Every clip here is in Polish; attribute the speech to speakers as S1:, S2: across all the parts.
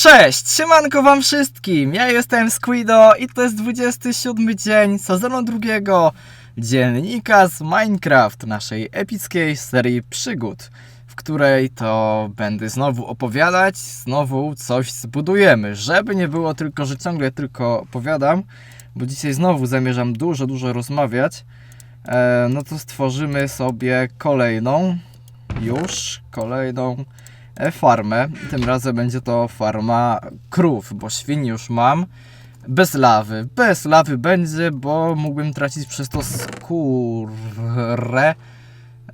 S1: Cześć, siemanko wam wszystkim, ja jestem Squido i to jest 27 dzień sezonu drugiego dziennika z Minecraft, naszej epickiej serii przygód, w której to będę znowu opowiadać, znowu coś zbudujemy, żeby nie było tylko, że ciągle tylko opowiadam, bo dzisiaj znowu zamierzam dużo, dużo rozmawiać, e, no to stworzymy sobie kolejną, już kolejną farmę. Tym razem będzie to farma krów, bo świń już mam. Bez lawy. Bez lawy będzie, bo mógłbym tracić przez to skórę.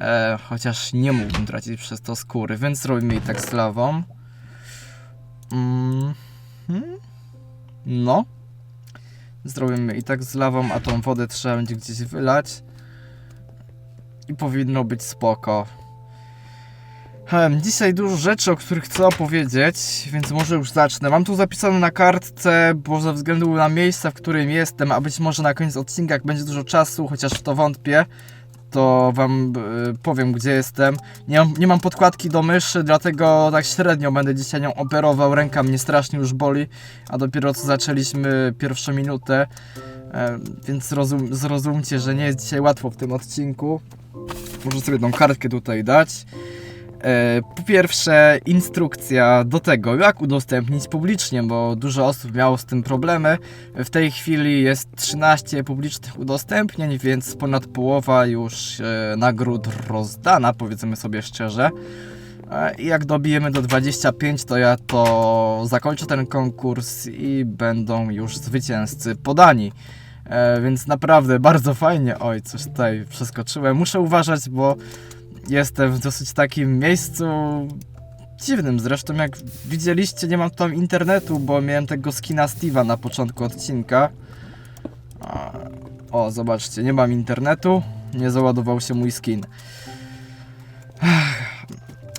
S1: E, chociaż nie mógłbym tracić przez to skóry, więc robimy i tak z lawą. Mm, hmm? No. Zrobimy i tak z lawą, a tą wodę trzeba będzie gdzieś wylać. I powinno być spoko. Dzisiaj dużo rzeczy, o których chcę opowiedzieć, więc może już zacznę. Mam tu zapisane na kartce, bo ze względu na miejsce, w którym jestem, a być może na koniec odcinka, jak będzie dużo czasu, chociaż w to wątpię, to wam e, powiem, gdzie jestem. Nie mam, nie mam podkładki do myszy, dlatego tak średnio będę dzisiaj nią operował. Ręka mnie strasznie już boli, a dopiero co zaczęliśmy pierwszą minutę, e, więc zrozum, zrozumcie, że nie jest dzisiaj łatwo w tym odcinku. Muszę sobie tą kartkę tutaj dać. E, Po pierwsze, instrukcja do tego, jak udostępnić publicznie, bo dużo osób miało z tym problemy. W tej chwili jest 13 publicznych udostępnień, więc ponad połowa już e, nagród rozdana, powiedzmy sobie szczerze. E, I jak dobijemy do 25, to ja to zakończę ten konkurs i będą już zwycięzcy podani. Więc naprawdę bardzo fajnie. Oj, coś tutaj przeskoczyłem. Muszę uważać, bo jestem w dosyć takim miejscu dziwnym. Zresztą jak widzieliście, nie mam tam internetu, bo miałem tego skina Steve'a na początku odcinka. O, zobaczcie, nie mam internetu, nie załadował się mój skin.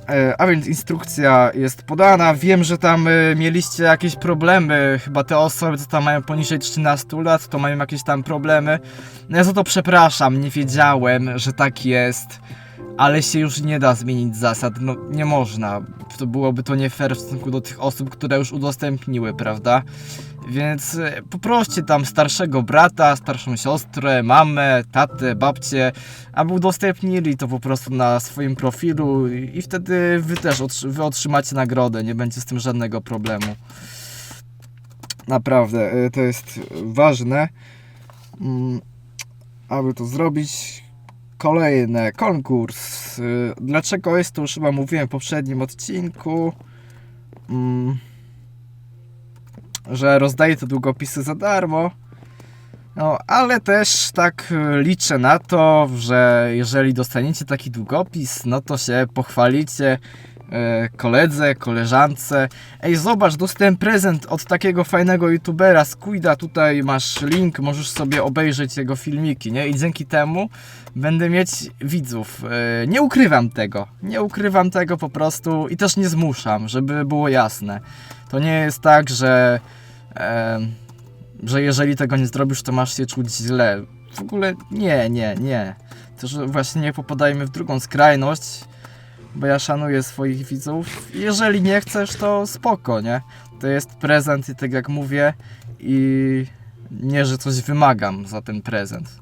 S1: E, A więc instrukcja jest podana. Wiem, że tam e, mieliście jakieś problemy. Chyba te osoby, co tam mają poniżej 13 lat, to mają jakieś tam problemy. No ja za to przepraszam, nie wiedziałem, że tak jest. Ale się już nie da zmienić zasad, no nie można. To byłoby to nie fair w stosunku do tych osób, które już udostępniły, prawda? Więc e, poproście tam starszego brata, starszą siostrę, mamę, tatę, babcię, aby udostępnili to po prostu na swoim profilu i wtedy wy też wy otrzymacie nagrodę, nie będzie z tym żadnego problemu. Naprawdę, e, to jest ważne, mm, aby to zrobić. Kolejne, konkurs. Y, Dlaczego jest to już chyba mówiłem w poprzednim odcinku, mm, że rozdaję te długopisy za darmo. No, ale też tak y, liczę na to, że jeżeli dostaniecie taki długopis, no to się pochwalicie koledze, koleżance. Ej, zobacz, dostałem prezent od takiego fajnego youtubera Squida, tutaj masz link, możesz sobie obejrzeć jego filmiki, nie? I dzięki temu będę mieć widzów. E, nie ukrywam tego, nie ukrywam tego po prostu i też nie zmuszam, żeby było jasne. To nie jest tak, że... E, że jeżeli tego nie zrobisz, to masz się czuć źle. W ogóle nie, nie, nie. Też właśnie nie popadajmy w drugą skrajność, bo ja szanuję swoich widzów. Jeżeli nie chcesz, to spoko, nie? To jest prezent i tak jak mówię i nie, że coś wymagam za ten prezent.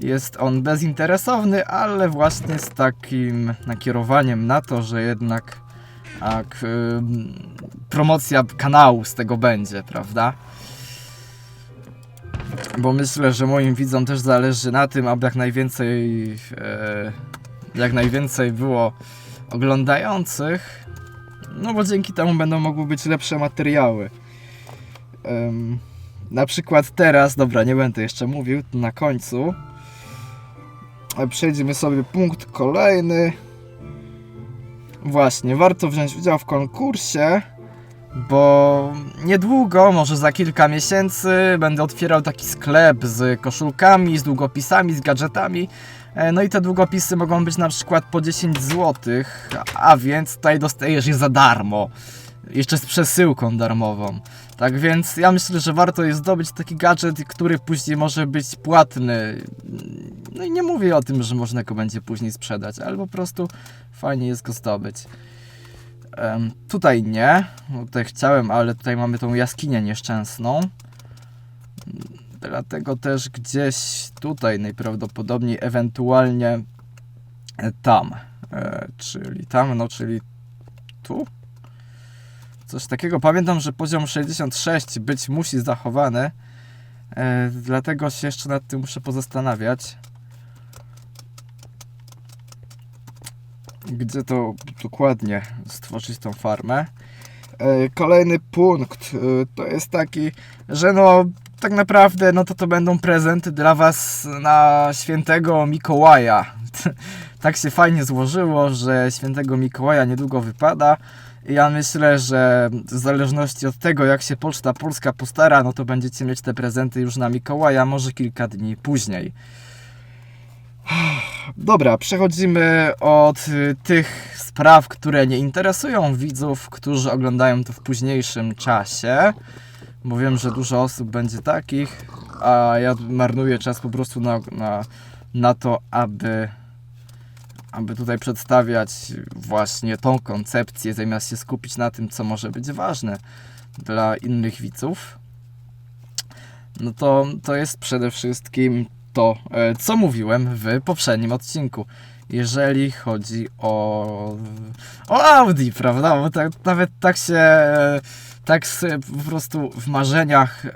S1: Jest on bezinteresowny, ale właśnie z takim nakierowaniem na to, że jednak promocja kanału z tego będzie, prawda? Bo myślę, że moim widzom też zależy na tym, aby jak najwięcej e, jak najwięcej było oglądających. No bo dzięki temu będą mogły być lepsze materiały. Em, na przykład teraz, dobra, nie będę jeszcze mówił, na końcu. E, Przejdziemy sobie punkt kolejny. Właśnie, warto wziąć udział w konkursie, bo niedługo, może za kilka miesięcy, będę otwierał taki sklep z koszulkami, z długopisami, z gadżetami. E, No i te długopisy mogą być na przykład po 10 zł, a więc tutaj dostajesz je za darmo. Jeszcze z przesyłką darmową. Tak więc ja myślę, że warto jest zdobyć taki gadżet, który później może być płatny. No i nie mówię o tym, że można go będzie później sprzedać, ale po prostu fajnie jest go zdobyć. Em, tutaj nie, bo tutaj chciałem, ale tutaj mamy tą jaskinię nieszczęsną. Dlatego też gdzieś tutaj najprawdopodobniej, ewentualnie e, tam. E, czyli tam, no czyli tu? Coś takiego. Pamiętam, że poziom 66 być musi zachowany. E, dlatego się jeszcze nad tym muszę pozastanawiać. Gdzie to dokładnie stworzyć tą farmę? E, Kolejny punkt e, to jest taki, że no tak naprawdę no to to będą prezenty dla was na świętego Mikołaja. tak się fajnie złożyło, że świętego Mikołaja niedługo wypada. Ja myślę, że w zależności od tego, jak się Poczta Polska postara, no to będziecie mieć te prezenty już na Mikołaja, może kilka dni później. Dobra, przechodzimy od y, tych spraw, które nie interesują widzów, którzy oglądają to w późniejszym czasie, bo wiem, że dużo osób będzie takich, a ja marnuję czas po prostu na, na, na to, aby, aby tutaj przedstawiać właśnie tą koncepcję, zamiast się skupić na tym, co może być ważne dla innych widzów. No to, to jest przede wszystkim to, e, co mówiłem w poprzednim odcinku. Jeżeli chodzi o, o Audi, prawda? Bo tak, nawet tak się, e, tak sobie po prostu w marzeniach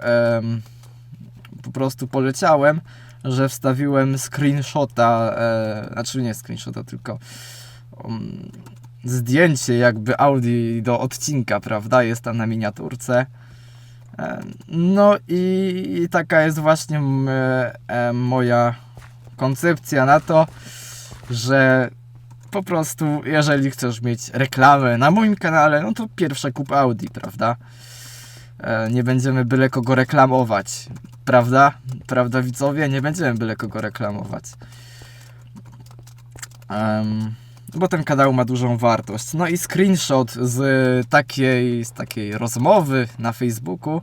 S1: po prostu poleciałem, że wstawiłem screenshota, e, znaczy nie screenshota, tylko um, zdjęcie jakby Audi do odcinka, prawda? Jest tam na miniaturce. E, No i, i taka jest właśnie m, e, moja koncepcja na to, że po prostu jeżeli chcesz mieć reklamę na moim kanale, no to pierwsze kup Audi, prawda? E, Nie będziemy byle kogo reklamować, prawda? Prawda widzowie? Nie będziemy byle kogo reklamować. Em, bo ten kanał ma dużą wartość. No i screenshot z takiej, z takiej rozmowy na Facebooku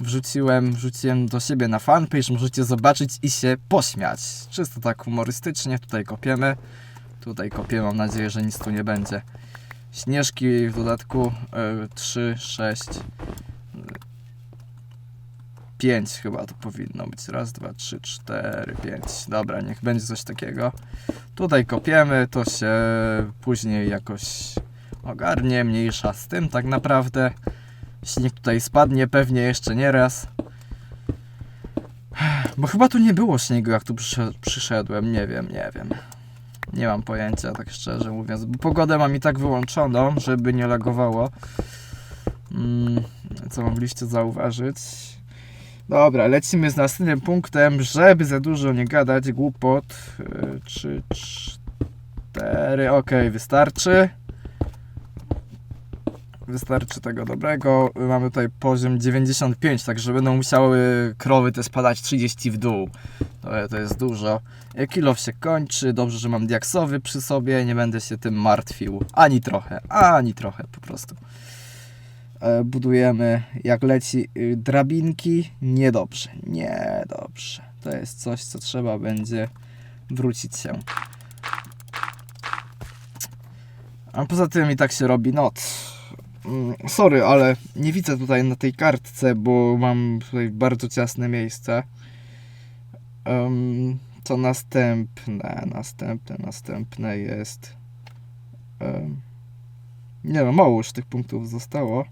S1: wrzuciłem, wrzuciłem do siebie na fanpage, możecie zobaczyć i się pośmiać. Czysto tak humorystycznie, tutaj kopiemy. Tutaj kopię, mam nadzieję, że nic tu nie będzie. Śnieżki w dodatku y, 3, 6, 5 chyba to powinno być. Raz, dwa, trzy, cztery, pięć. Dobra, niech będzie coś takiego. Tutaj kopiemy, to się później jakoś ogarnie, mniejsza z tym tak naprawdę. Śnieg tutaj spadnie, pewnie jeszcze nie raz. Bo chyba tu nie było śniegu, jak tu przyszedł- przyszedłem, nie wiem, nie wiem. Nie mam pojęcia, tak szczerze mówiąc. Bo pogodę mam i tak wyłączoną, żeby nie lagowało. Mm, co mogliście zauważyć? Dobra, lecimy z następnym punktem, żeby za dużo nie gadać, głupot. Yy, Trzy, cztery, okej, wystarczy. Wystarczy tego dobrego. Mamy tutaj poziom 95, także będą musiały krowy te spadać 30 w dół. To, to jest dużo. E, Kilof się kończy, dobrze, że mam diaksowy przy sobie, nie będę się tym martwił. Ani trochę, ani trochę po prostu. E, Budujemy jak leci y, drabinki. Niedobrze, niedobrze. To jest coś, co trzeba będzie wrócić się. A poza tym i tak się robi noc. Mm, Sorry, ale nie widzę tutaj na tej kartce, bo mam tutaj bardzo ciasne miejsce. Um, co następne? Następne, następne jest. Um, nie no, mało już tych punktów zostało.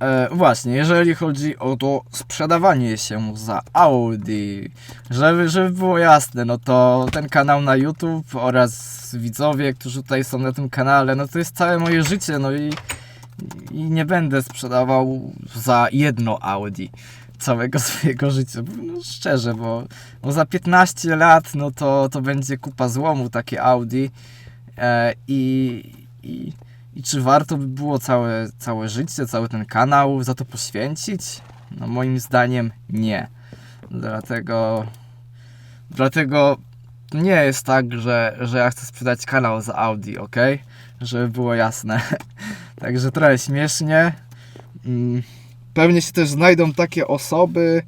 S1: E, właśnie, jeżeli chodzi o to sprzedawanie się za Audi, żeby, żeby było jasne, no to ten kanał na YouTube oraz widzowie, którzy tutaj są na tym kanale, no to jest całe moje życie, no i, i nie będę sprzedawał za jedno Audi całego swojego życia, no szczerze, bo, bo za 15 lat, no to, to będzie kupa złomu takie Audi e, i, i i czy warto by było całe, całe życie, cały ten kanał za to poświęcić? No moim zdaniem nie. Dlatego dlatego nie jest tak, że, że ja chcę sprzedać kanał za Audi, ok? Żeby było jasne. Także trochę śmiesznie. Mm, Pewnie się też znajdą takie osoby,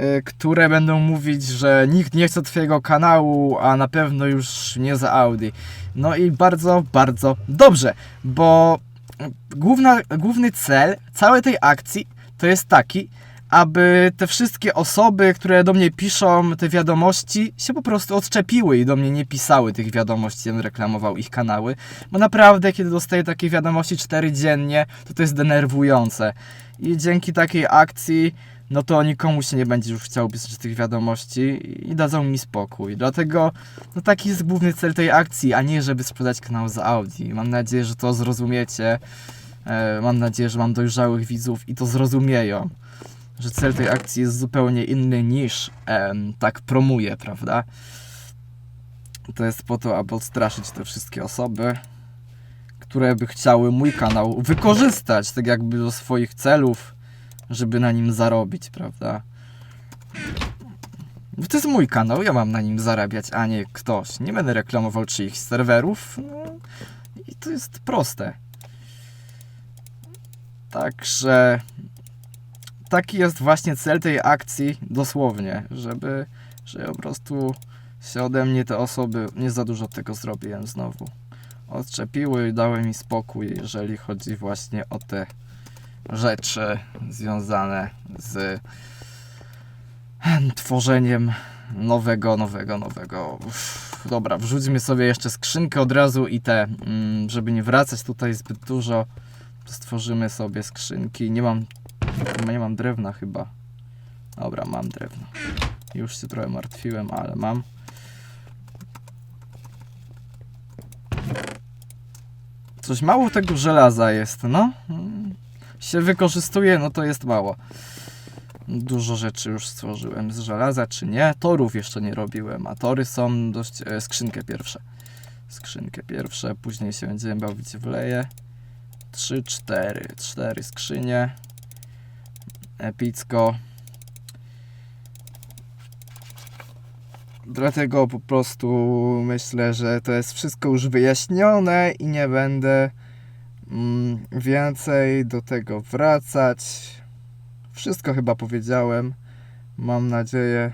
S1: y, które będą mówić, że nikt nie chce twojego kanału, a na pewno już nie za Audi. No i bardzo, bardzo dobrze, bo główna, główny cel całej tej akcji to jest taki, aby te wszystkie osoby, które do mnie piszą te wiadomości, się po prostu odczepiły i do mnie nie pisały tych wiadomości, ja reklamował ich kanały. Bo naprawdę, kiedy dostaję takie wiadomości 4 dziennie, to to jest denerwujące. I dzięki takiej akcji, no to nikomu się nie będzie już chciał pisać tych wiadomości i dadzą mi spokój. Dlatego, no taki jest główny cel tej akcji, a nie żeby sprzedać kanał za Audi. Mam nadzieję, że to zrozumiecie. E, Mam nadzieję, że mam dojrzałych widzów i to zrozumieją że cel tej akcji jest zupełnie inny niż em, tak promuje, prawda? To jest po to, aby odstraszyć te wszystkie osoby, które by chciały mój kanał wykorzystać, tak jakby do swoich celów, żeby na nim zarobić, prawda? Bo to jest mój kanał, ja mam na nim zarabiać, a nie ktoś. Nie będę reklamował czyichś serwerów. No, I to jest proste. Także taki jest właśnie cel tej akcji, dosłownie, żeby, żeby po prostu się ode mnie te osoby, nie za dużo tego zrobiłem znowu, odczepiły i dały mi spokój, jeżeli chodzi właśnie o te rzeczy związane z tworzeniem nowego, nowego, nowego. Uff, Dobra, wrzućmy sobie jeszcze skrzynkę od razu i te, mm, żeby nie wracać tutaj zbyt dużo, stworzymy sobie skrzynki. Nie mam nie mam drewna chyba. Dobra, mam drewno. Już się trochę martwiłem, ale mam. Coś mało tego żelaza jest, no. Się wykorzystuje, no to jest mało. Dużo rzeczy już stworzyłem z żelaza, czy nie. Torów jeszcze nie robiłem, a tory są dość... E, skrzynkę pierwsze. Skrzynkę pierwsze, później się będziemy bawić w leje. Trzy, cztery. Cztery skrzynie epicko. Dlatego po prostu myślę, że to jest wszystko już wyjaśnione i nie będę mm, więcej do tego wracać. Wszystko chyba powiedziałem. Mam nadzieję,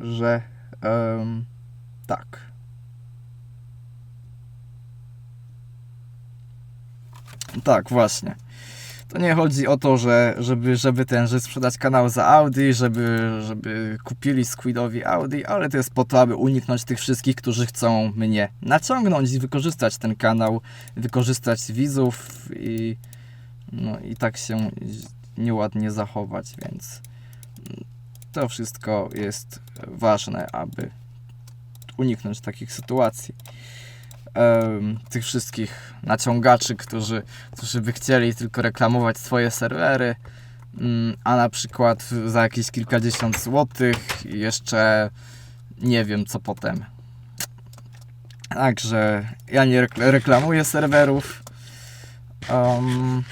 S1: że em, tak. Tak, właśnie. To nie chodzi o to, że żeby, żeby ten, żeby sprzedać kanał za Audi, żeby, żeby kupili Squidowi Audi, ale to jest po to, aby uniknąć tych wszystkich, którzy chcą mnie naciągnąć i wykorzystać ten kanał, wykorzystać widzów i, no, i tak się nieładnie zachować, więc to wszystko jest ważne, aby uniknąć takich sytuacji tych wszystkich naciągaczy, którzy, którzy by chcieli tylko reklamować swoje serwery, mm, a na przykład za jakieś kilkadziesiąt złotych jeszcze nie wiem co potem. Także ja nie rekl- reklamuję serwerów. Em,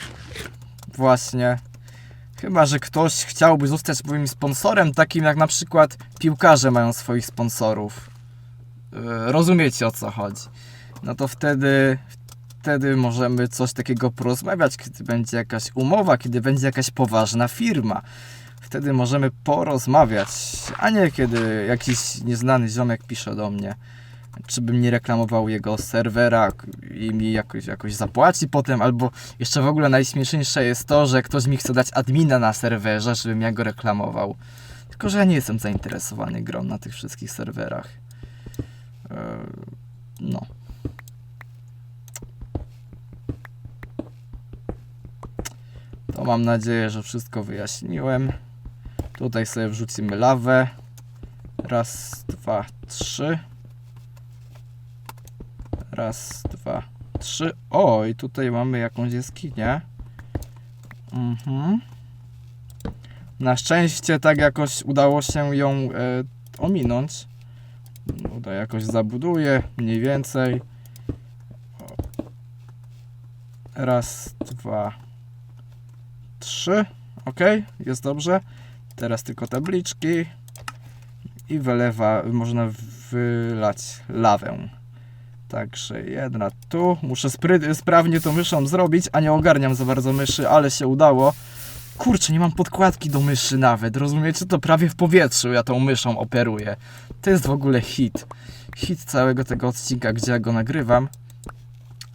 S1: właśnie. Chyba, że ktoś chciałby zostać moim sponsorem, takim jak na przykład piłkarze mają swoich sponsorów. E, Rozumiecie o co chodzi no to wtedy, wtedy możemy coś takiego porozmawiać, kiedy będzie jakaś umowa, kiedy będzie jakaś poważna firma. Wtedy możemy porozmawiać, a nie kiedy jakiś nieznany ziomek pisze do mnie, czy bym nie reklamował jego serwera i mi jakoś, jakoś zapłaci potem, albo jeszcze w ogóle najśmieszniejsze jest to, że ktoś mi chce dać admina na serwerze, żebym ja go reklamował. Tylko, że ja nie jestem zainteresowany grą na tych wszystkich serwerach. Eee, No. To mam nadzieję, że wszystko wyjaśniłem. Tutaj sobie wrzucimy lawę. Raz, dwa, trzy. Raz, dwa, trzy. O, i tutaj mamy jakąś jaskinię. Mhm. Na szczęście tak jakoś udało się ją e, ominąć. Tutaj jakoś zabuduję, mniej więcej. Raz, dwa, trzy. Ok, jest dobrze. Teraz tylko tabliczki. I wylewa, można wylać lawę. Także jedna tu. Muszę sprawnie to myszą zrobić, a nie ogarniam za bardzo myszy, ale się udało. Kurczę, nie mam podkładki do myszy nawet, rozumiecie? To prawie w powietrzu ja tą myszą operuję. To jest w ogóle hit. Hit całego tego odcinka, gdzie ja go nagrywam.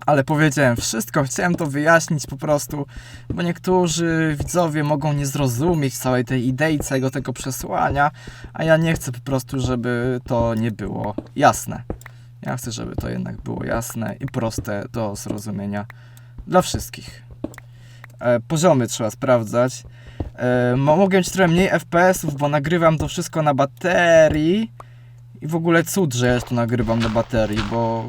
S1: Ale powiedziałem wszystko, chciałem to wyjaśnić po prostu, bo niektórzy widzowie mogą nie zrozumieć całej tej idei, całego tego przesłania, a ja nie chcę po prostu, żeby to nie było jasne. Ja chcę, żeby to jednak było jasne i proste do zrozumienia dla wszystkich. E, poziomy trzeba sprawdzać. E, mo- mogę mieć trochę mniej FPS-ów, bo nagrywam to wszystko na baterii. I w ogóle cud, że ja to nagrywam na baterii, bo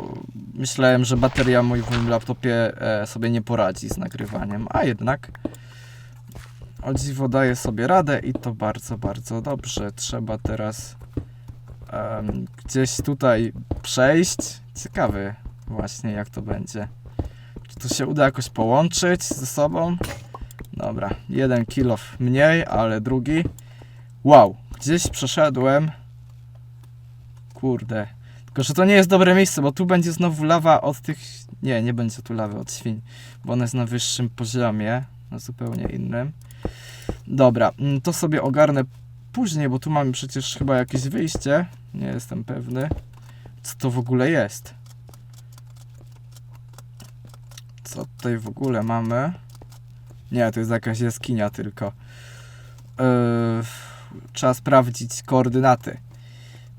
S1: myślałem, że bateria mój w moim laptopie e, sobie nie poradzi z nagrywaniem, a jednak o dziwo daje sobie radę i to bardzo, bardzo dobrze. Trzeba teraz gdzieś tutaj przejść. Ciekawy właśnie jak to będzie. Czy to się uda jakoś połączyć ze sobą? Dobra, jeden kilo mniej, ale drugi. Wow, gdzieś przeszedłem. Kurde. Tylko, że to nie jest dobre miejsce, bo tu będzie znowu lawa od tych... Nie, nie będzie tu lawy od świń, bo ona jest na wyższym poziomie, na zupełnie innym. Dobra, mm, to sobie ogarnę później, bo tu mamy przecież chyba jakieś wyjście. Nie jestem pewny. Co to w ogóle jest? Co tutaj w ogóle mamy? Nie, to jest jakaś jaskinia tylko. Yy, trzeba sprawdzić koordynaty.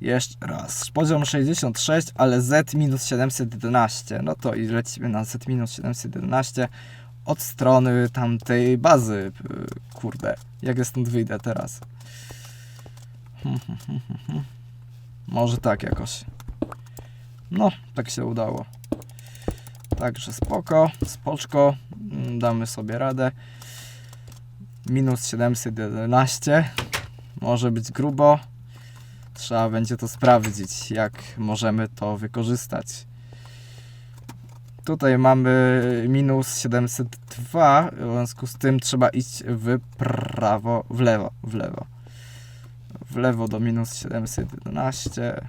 S1: Jeszcze raz. Poziom 66, ale Z minus 711. No to i lecimy na Z minus 711 od strony tamtej bazy. Yy, Kurde, jak ja stąd wyjdę teraz? Hmm, hmm, hmm. Może tak jakoś. No, tak się udało. Także spoko, spoczko. Mm, Damy sobie radę. Minus 711. Może być grubo. Trzeba będzie to sprawdzić, jak możemy to wykorzystać. Tutaj mamy minus 702, w związku z tym trzeba iść w prawo, w lewo, w lewo. W lewo do minus 711.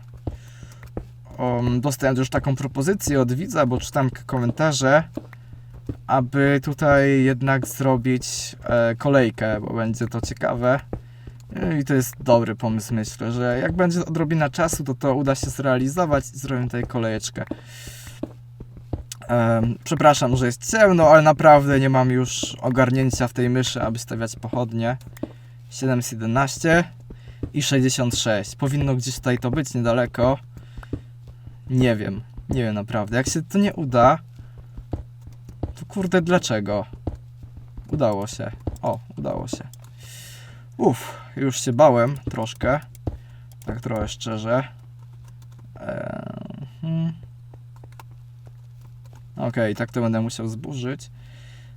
S1: Um, dostałem już taką propozycję od widza, bo czytam komentarze, aby tutaj jednak zrobić e, kolejkę, bo będzie to ciekawe. I to jest dobry pomysł, myślę, że jak będzie odrobina czasu, to to uda się zrealizować i zrobimy tutaj kolejeczkę. Przepraszam, że jest ciemno, ale naprawdę nie mam już ogarnięcia w tej myszy, aby stawiać pochodnie. 711 i 66. Powinno gdzieś tutaj to być niedaleko. Nie wiem, nie wiem naprawdę. Jak się to nie uda, to kurde dlaczego? Udało się. O, udało się. Uff, już się bałem troszkę. Tak trochę szczerze. Eee, hmm. Okej, tak to będę musiał zburzyć.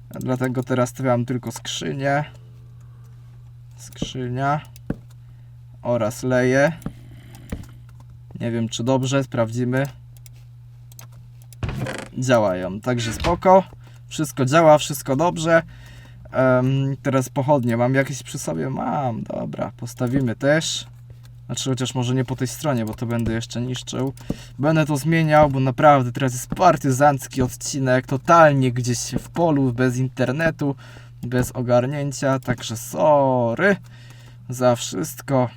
S1: Dlatego teraz stawiam tylko skrzynię. Skrzynia. Oraz leję. Nie wiem czy dobrze, sprawdzimy. Działają, także spoko. Wszystko działa, wszystko dobrze. Em, teraz pochodnie. Mam jakieś przy sobie? Mam, dobra. Postawimy też. Znaczy, chociaż może nie po tej stronie, bo to będę jeszcze niszczył. Będę to zmieniał, bo naprawdę teraz jest partyzancki odcinek. Totalnie gdzieś w polu, bez internetu, bez ogarnięcia. Także sorry za wszystko.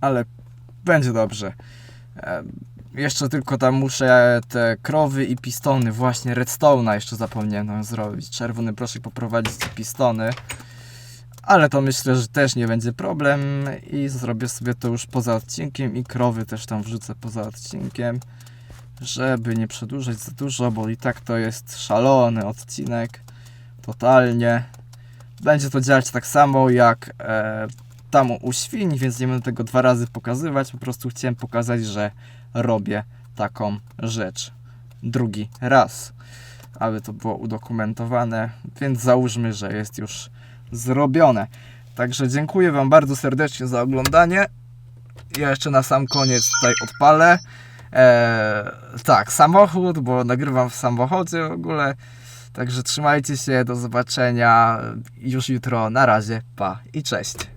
S1: Ale będzie dobrze. Em, jeszcze tylko tam muszę te krowy i pistony, właśnie redstone'a jeszcze zapomniałem zrobić. Czerwony proszek poprowadzić i pistony. Ale to myślę, że też nie będzie problem i zrobię sobie to już poza odcinkiem i krowy też tam wrzucę poza odcinkiem, żeby nie przedłużać za dużo, bo i tak to jest szalony odcinek. Totalnie. Będzie to działać tak samo jak e, tam u świń, więc nie będę tego dwa razy pokazywać. Po prostu chciałem pokazać, że robię taką rzecz drugi raz, aby to było udokumentowane, więc załóżmy, że jest już zrobione. Także dziękuję Wam bardzo serdecznie za oglądanie. Ja jeszcze na sam koniec tutaj odpalę. Eee, tak, samochód, bo nagrywam w samochodzie w ogóle. Także trzymajcie się, do zobaczenia już jutro. Na razie, pa i cześć.